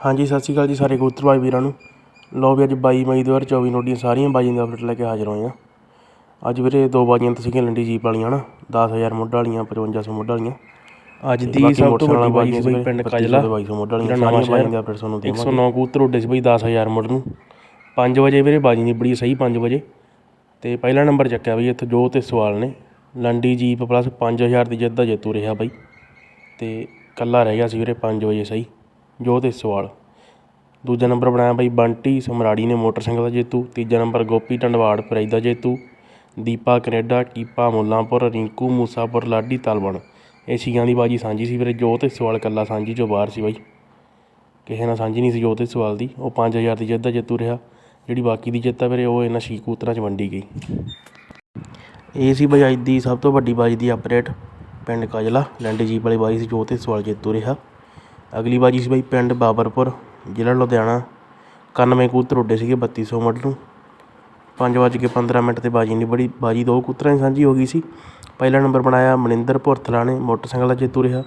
ਹਾਂਜੀ ਸਤਿ ਸ਼੍ਰੀ ਅਕਾਲ ਜੀ ਸਾਰੇ ਕਬੂਤਰ ਭਾਈ ਵੀਰਾਂ ਨੂੰ। ਲਓ ਵੀ ਅੱਜ 22 ਮਈ 2024 ਨੂੰ ਦੀਆਂ ਸਾਰੀਆਂ ਬਾਜੀਆਂ ਦਾ ਅਪਡੇਟ ਲੈ ਕੇ ਹਾਜ਼ਰ ਹੋਏ ਆ। ਅੱਜ ਵੀਰੇ ਦੋ ਬਾਜੀਆਂ ਤਾਂ ਸੀਗੀਆਂ ਲੰਡੀ ਜੀਪ ਵਾਲੀਆਂ ਨਾ 10000 ਮੁੱਢ ਵਾਲੀਆਂ 5500 ਮੁੱਢ ਵਾਲੀਆਂ। ਅੱਜ ਦੀ ਸਭ ਤੋਂ ਵੱਡੀ ਬਾਜੀ ਸੀ ਪਿੰਡ ਕਾਜਲਾ। 2200 ਮੁੱਢ ਵਾਲੀਆਂ ਸਾਰੀਆਂ ਬਾਜੀਆਂ ਦਾ ਅਪਡੇਟ ਤੁਹਾਨੂੰ ਦੇਵਾਂਗੇ। 109 ਕਬੂਤਰ ਉੱਡੇ ਸੀ ਬਈ 10000 ਮੁੱਢ ਨੂੰ। 5 ਵਜੇ ਵੀਰੇ ਬਾਜੀ ਨਿਬੜੀ ਸਹੀ 5 ਵਜੇ। ਤੇ ਪਹਿਲਾ ਨੰਬਰ ਚੱਕਿਆ ਬਈ ਇੱਥੇ ਜੋ ਤੇ ਸਵਾਲ ਨੇ। ਲੰਡੀ ਜੀਪ ਪਲੱਸ 5000 ਦੀ ਜਿੱਤ ਦਾ ਜੇਤੂ ਰਿਹਾ ਬਈ। ਤੇ ਕੱਲਾ ਰਹਿ ਗਿਆ ਸੀ ਵੀਰੇ 5 ਵਜੇ ਸਹੀ। ਜੋ ਤੇ ਸਵਾਲ। ਦੂਜਾ ਨੰਬਰ ਬਣਾਇਆ ਬਾਈ, ਬੰਟੀ ਸਮਰਾੜੀ ਨੇ ਮੋਟਰਸਾਈਕਲ ਦਾ ਜੇਤੂ। ਤੀਜਾ ਨੰਬਰ ਗੋਪੀ ਟੰਡਵਾੜ ਪ੍ਰਾਈਜ਼ ਦਾ ਜੇਤੂ। ਦੀਪਾ ਕੈਨੇਡਾ, ਕੀਪਾ ਮੁੱਲਾਂਪੁਰ, ਰਿੰਕੂ ਮੂਸਾਪੁਰ, ਲਾਡੀ ਤਾਲਵਣ। ਇਹ ਛੀਆਂ ਦੀ ਬਾਜੀ ਸਾਂਝੀ ਸੀ ਵੀਰੇ। ਜੋਤ ਤੇ ਸਵਾਲ ਕੱਲਾ ਸਾਂਝੀ ਚੋਂ ਬਾਹਰ ਸੀ ਬਾਈ। ਕਿਸੇ ਨਾਲ ਸਾਂਝੀ ਨਹੀਂ ਸੀ ਜੋਤ ਤੇ ਸਵਾਲ ਦੀ। ਉਹ 5000 ਦੀ ਜਿੱਤ ਦਾ ਜੇਤੂ ਰਿਹਾ। ਜਿਹੜੀ ਬਾਕੀ ਦੀ ਜਿੱਤ ਆ ਵੀਰੇ, ਉਹ ਇਹਨਾਂ ਛੇ ਕੂਤਰਾਂ 'ਚ ਵੰਡੀ ਗਈ। ਇਹ ਸੀ ਬਈ ਅੱਜ ਦੀ ਸਭ ਤੋਂ ਵੱਡੀ ਬਾਜੀ ਦੀ ਅਪਡੇਟ। ਪਿੰਡ ਕਾਜਲਾ, ਲੈਂਡੇ ਜੀਪ ਵਾਲੀ ਬਾਜੀ ਸੀ ਜੋਤ ਤੇ ਸਵਾਲ ਜੇਤੂ ਰਿਹਾ। ਅਗਲੀ ਬਾਜੀ ਸੀ ਬਾਈ ਪਿੰਡ ਬਾਬਰਪੁਰ, ਜ਼ਿਲ੍ਹਾ ਲੁਧਿਆਣਾ। 91 ਕਬੂਤਰ ਉੱਡੇ ਸੀਗੇ 3200 ਮੱਡ ਨੂੰ 5:15 ਮਿੰਟ ਤੇ ਬਾਜੀ ਨਹੀਂ ਬੜੀ ਬਾਜੀ ਦੋ ਕਬੂਤਰਾਂ ਦੀ ਸਾਂਝੀ ਹੋ ਗਈ ਸੀ। ਪਹਿਲਾ ਨੰਬਰ ਬਣਾਇਆ ਮਨਿੰਦਰ ਭੁਰਥਲਾ ਨੇ, ਮੋਟਰਸਾਈਕਲ ਦਾ ਜੇਤੂ ਰਿਹਾ।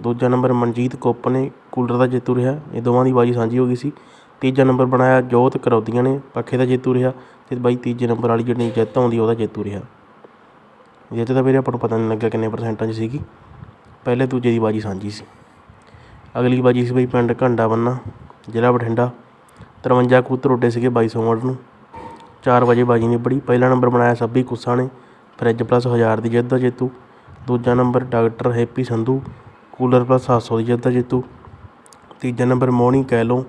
ਦੂਜਾ ਨੰਬਰ ਮਨਜੀਤ ਕੁੱਪ ਨੇ, ਕੂਲਰ ਦਾ ਜੇਤੂ ਰਿਹਾ। ਇਹ ਦੋਵਾਂ ਦੀ ਬਾਜੀ ਸਾਂਝੀ ਹੋ ਗਈ ਸੀ। ਤੀਜਾ ਨੰਬਰ ਬਣਾਇਆ ਜੋਤ ਕਰੌਦੀਆਂ ਨੇ, ਪੱਖੇ ਦਾ ਜੇਤੂ ਰਿਹਾ ਤੇ ਬਾਈ ਤੀਜੇ ਨੰਬਰ ਵਾਲੀ ਜਿਹੜੀ ਜਿੱਤ ਆਉਂਦੀ ਉਹਦਾ ਜੇਤੂ ਰਿਹਾ। ਜਿੱਤ ਤਾਂ ਵੀਰੇ ਆਪਾਂ ਨੂੰ ਪਤਾ ਨਹੀਂ ਲੱਗਿਆ ਕਿੰਨੇ ਪਰਸੈਂਟਾਂ 'ਚ ਸੀਗੀ। ਪਹਿਲੇ ਦੂਜੇ ਦੀ ਬਾਜੀ ਸਾਂਝੀ ਸੀ। ਅਗਲੀ ਬਾਜੀ ਸੀ ਬਈ ਪਿੰਡ ਘੰਡਾ ਬੰਨਾ, ਜ਼ਿਲ੍ਹਾ ਬਠਿੰਡਾ। 53 ਕਬੂਤਰ ਉੱਡੇ ਸੀਗੇ 2200 ਮੋਡ ਨੂੰ। 4 ਵਜੇ ਬਾਜੀ ਨਿਬੜੀ। ਪਹਿਲਾ ਨੰਬਰ ਬਣਾਇਆ ਸੱਬੀ ਕੁੱਸਾ ਨੇ, ਫਰਿੱਜ ਪਲੱਸ 1000 ਦੀ ਜਿੱਤ ਦਾ ਜੇਤੂ। ਦੂਜਾ number doctor Happy Sandhu, cooler plus 700 ਦੀ ਜਿੱਤ ਦਾ ਜੇਤੂ। ਤੀਜਾ ਨੰਬਰ ਮੋਹਣੀ ਕੈਲੋ,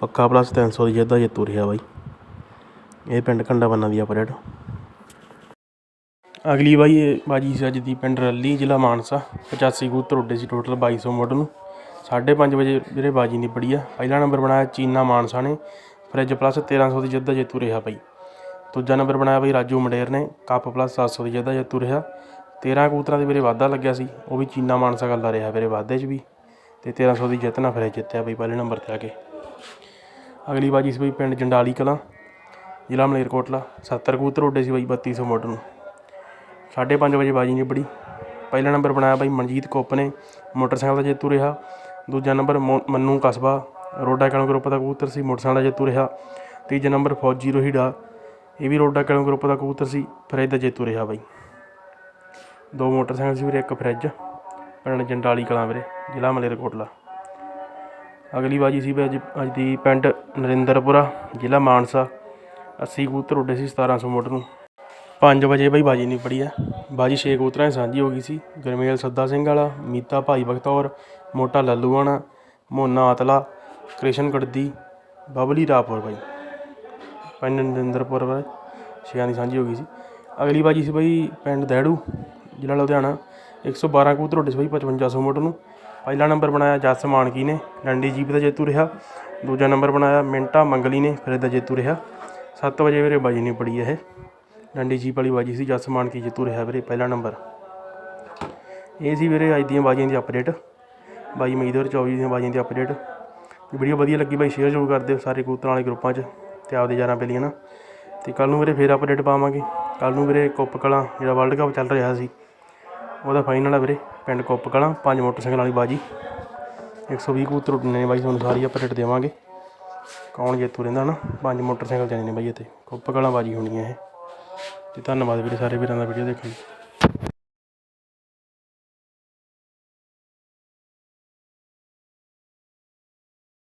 ਪੱਕਾ ਪਲੱਸ 300 ਦੀ ਜਿੱਤ ਦਾ ਜੇਤੂ ਰਿਹਾ ਬਾਈ। ਇਹ ਪਿੰਡ ਘੰਡਾ ਬੰਨਾ ਦੀ ਅਪਡੇਟ ਅਗਲੀ ਬਾਈ, ਬਾਜੀ ਸੀ ਅੱਜ ਦੀ ਪਿੰਡ ਰੱਲੀ, ਜ਼ਿਲ੍ਹਾ ਮਾਨਸਾ। 85 ਕਬੂਤਰ ਉੱਡੇ ਸੀ ਟੋਟਲ 2200 ਮੁੱਢ ਨੂੰ। 5:30 ਵਜੇ ਵੀਰੇ ਬਾਜੀ ਨਿਬੜੀ ਆ। ਪਹਿਲਾ ਨੰਬਰ ਬਣਾਇਆ ਚੀਨਾ ਮਾਨਸਾ ਨੇ। ਫਰਿੱਜ ਪਲੱਸ 1300 ਦੀ ਜਿੱਤ ਦਾ ਜੇਤੂ ਰਿਹਾ ਭਾਈ। ਦੂਜਾ ਨੰਬਰ ਬਣਾਇਆ ਬਈ ਰਾਜੂ ਮੰਡੇਰ ਨੇ। ਕੱਪ ਪਲੱਸ 700 ਦੀ ਜਿੱਤ ਦਾ ਜੇਤੂ ਰਿਹਾ। 13 ਕਬੂਤਰਾਂ ਦੇ ਵੀਰੇ ਵਾਧਾ ਲੱਗਿਆ ਸੀ। ਉਹ ਵੀ ਚੀਨਾ ਮਾਨਸਾ ਗੱਲਾ ਰਿਹਾ ਵੀਰੇ ਵਾਧੇ 'ਚ ਵੀ। ਤੇ 1300 ਦੀ ਜਿੱਤ ਨਾਲ ਫਰਿੱਜ ਜਿੱਤਿਆ ਬਈ ਪਹਿਲੇ ਨੰਬਰ ਤੇ ਆ ਕੇ। ਅਗਲੀ ਬਾਜੀ ਸੀ ਬਈ ਪਿੰਡ ਜੰਡਾਲੀ ਕਲਾਂ, ਜ਼ਿਲ੍ਹਾ ਮਲੇਰਕੋਟਲਾ। 70 ਕਬੂਤਰ ਉੱਡੇ ਸੀ ਬਈ 3200 ਮੋਟਰ ਨੂੰ। 5:30 ਵਜੇ ਬਾਜੀ ਨਿਬੜੀ ਪਹਿਲਾ ਨੰਬਰ ਬਣਾਇਆ ਬਾਈ ਮਨਜੀਤ ਕੁੱਪ ਨੇ। ਮੋਟਰਸਾਈਕਲ ਦਾ ਜੇਤੂ ਰਿਹਾ। ਦੂਜਾ ਨੰਬਰ ਮੋ- ਮੰਨੂ ਕਸਬਾ, ਰੋਡਾ ਕੈਲੋ ਗਰੁੱਪ ਦਾ ਕਬੂਤਰ ਸੀ, ਮੋਟਰਸਾਈਕਲ ਦਾ ਜੇਤੂ ਰਿਹਾ। ਤੀਜਾ ਨੰਬਰ ਫੌਜੀ ਰੋਹੀੜਾ ਇਹ ਵੀ ਰੋਡਾ ਕੈਲੋ ਗਰੁੱਪ ਦਾ ਕਬੂਤਰ ਸੀ, ਫਰਿੱਜ ਦਾ ਜੇਤੂ ਰਿਹਾ ਬਾਈ। ਦੋ ਮੋਟਰਸਾਈਕਲ ਸੀ ਵੀਰੇ, ਇੱਕ ਫਰਿੱਜ, ਪਿੰਡ ਜੰਡਾਲੀ ਕਲਾਂ ਵੀਰੇ, ਜ਼ਿਲ੍ਹਾ ਮਲੇਰਕੋਟਲਾ। ਅਗਲੀ ਬਾਜੀ ਸੀ ਵੀ ਅੱਜ ਅੱਜ ਦੀ ਪਿੰਡ ਨਰਿੰਦਰਪੁਰਾ, ਜ਼ਿਲ੍ਹਾ ਮਾਨਸਾ। 80 ਕਬੂਤਰ ਉੱਡੇ ਸੀ 1700 ਮੁੱਢ ਨੂੰ। 5 ਵਜੇ ਬਈ ਬਾਜੀ ਨਹੀਂ ਪੜੀ ਆ। ਬਾਜੀ ਛੇ ਕਬੂਤਰਾਂ ਦੀ ਸਾਂਝੀ ਹੋ ਗਈ ਸੀ। ਗਰਮੇਲ ਸੱਦਾ ਸਿੰਘ ਵਾਲਾ, ਮੀਤਾ ਭਾਈ ਬਖਤੌਰ, ਮੋਟਾ ਲੱਲੂਆਣਾ ਮੋਨਾ ਆਤਲਾ, ਕ੍ਰਿਸ਼ਨ ਗੜਦੀ ਬਬਲੀ ਰਾਪੁਰ ਬਾਈ। ਪਿੰਡ ਨਰਿੰਦਰਪੁਰ ਬਾਈ ਛੇਆਂ ਦੀ ਸਾਂਝੀ ਹੋ ਗਈ ਸੀ। ਅਗਲੀ ਬਾਜੀ ਸੀ ਬਈ ਪਿੰਡ ਦਹਿੜੂ, ਜ਼ਿਲ੍ਹਾ ਲੁਧਿਆਣਾ। 112 ਕਬੂਤਰ ਉੱਡੇ ਸੀ ਬਈ 5500 ਮੁੱਢ ਨੂੰ। ਪਹਿਲਾ ਨੰਬਰ ਬਣਾਇਆ ਜਸ ਮਾਨਕੀ ਨੇ ਡੰਡੀ ਜੀਪ ਦਾ ਜੇਤੂ ਰਿਹਾ। ਦੂਜਾ ਨੰਬਰ ਬਣਾਇਆ ਮਿੰਟਾ ਮੰਗਲੀ ਨੇ, ਫਿਰ ਦਾ ਜੇਤੂ ਰਿਹਾ। 7 ਵਜੇ ਵੀਰੇ ਬਾਜੀ ਨਹੀਂ ਪੜੀ ਇਹ। ਡੰਡੀ ਜੀਪ ਵਾਲੀ ਬਾਜੀ ਸੀ, ਜਸ ਮਾਨਕੀ ਜੇਤੂ ਰਿਹਾ ਵੀਰੇ, ਪਹਿਲਾ ਨੰਬਰ। ਇਹ ਸੀ ਵੀਰੇ ਅੱਜ ਦੀਆਂ ਬਾਜੀਆਂ ਦੀ ਅਪਡੇਟ ਬਾਈ ਮਈ 2024 ਦੀਆਂ ਬਾਜੀਆਂ ਦੀ ਅਪਡੇਟ ਵੀਡੀਓ ਵਧੀਆ ਲੱਗੀ ਬਾਈ ਸ਼ੇਅਰ ਜ਼ਰੂਰ ਕਰ ਦਿਓ ਸਾਰੇ ਕਬੂਤਰਾਂ ਵਾਲੇ ਗਰੁੱਪਾਂ 'ਚ ਤੇ ਆਪਦੇ ਯਾਰਾਂ ਬੇਲੀਆਂ ਨਾ ਤੇ ਕੱਲ ਨੂੰ ਵੀਰੇ ਫੇਰ ਅਪਡੇਟ ਪਾਵਾਂਗੇ। ਕੱਲ ਨੂੰ ਵੀਰੇ ਕੁੱਪ ਕਲਾਂ, ਜਿਹੜਾ ਵਰਲਡ ਕੱਪ ਚੱਲ ਰਿਹਾ ਸੀ, ਉਹਦਾ ਫਾਈਨਲ ਆ ਵੀਰੇ, ਪਿੰਡ ਕੁੱਪ ਕਲਾਂ, ਪੰਜ ਮੋਟਰਸਾਈਕਲ ਵਾਲੀ ਬਾਜੀ। 120 ਕਬੂਤਰ ਉੱਡਣੇ ਨੇ ਬਾਈ, ਤੁਹਾਨੂੰ ਸਾਰੀ ਅਪਡੇਟ ਦੇਵਾਂਗੇ। ਕੌਣ ਜੇਤੂ ਰਹਿੰਦਾ ਨਾ, ਪੰਜ ਮੋਟਰਸਾਈਕਲ ਜਾਣੇ ਨੇ ਬਾਈ ਇੱਥੇ। ਕੁੱਪ ਕਲਾਂ ਬਾਜੀ ਹੋਣੀ ਹੈ ਇਹ। ਤੇ ਧੰਨਵਾਦ ਵੀਰੇ ਸਾਰੇ ਵੀਰਾਂ ਦਾ ਵੀਡੀਓ ਦੇਖਣ ਲਈ।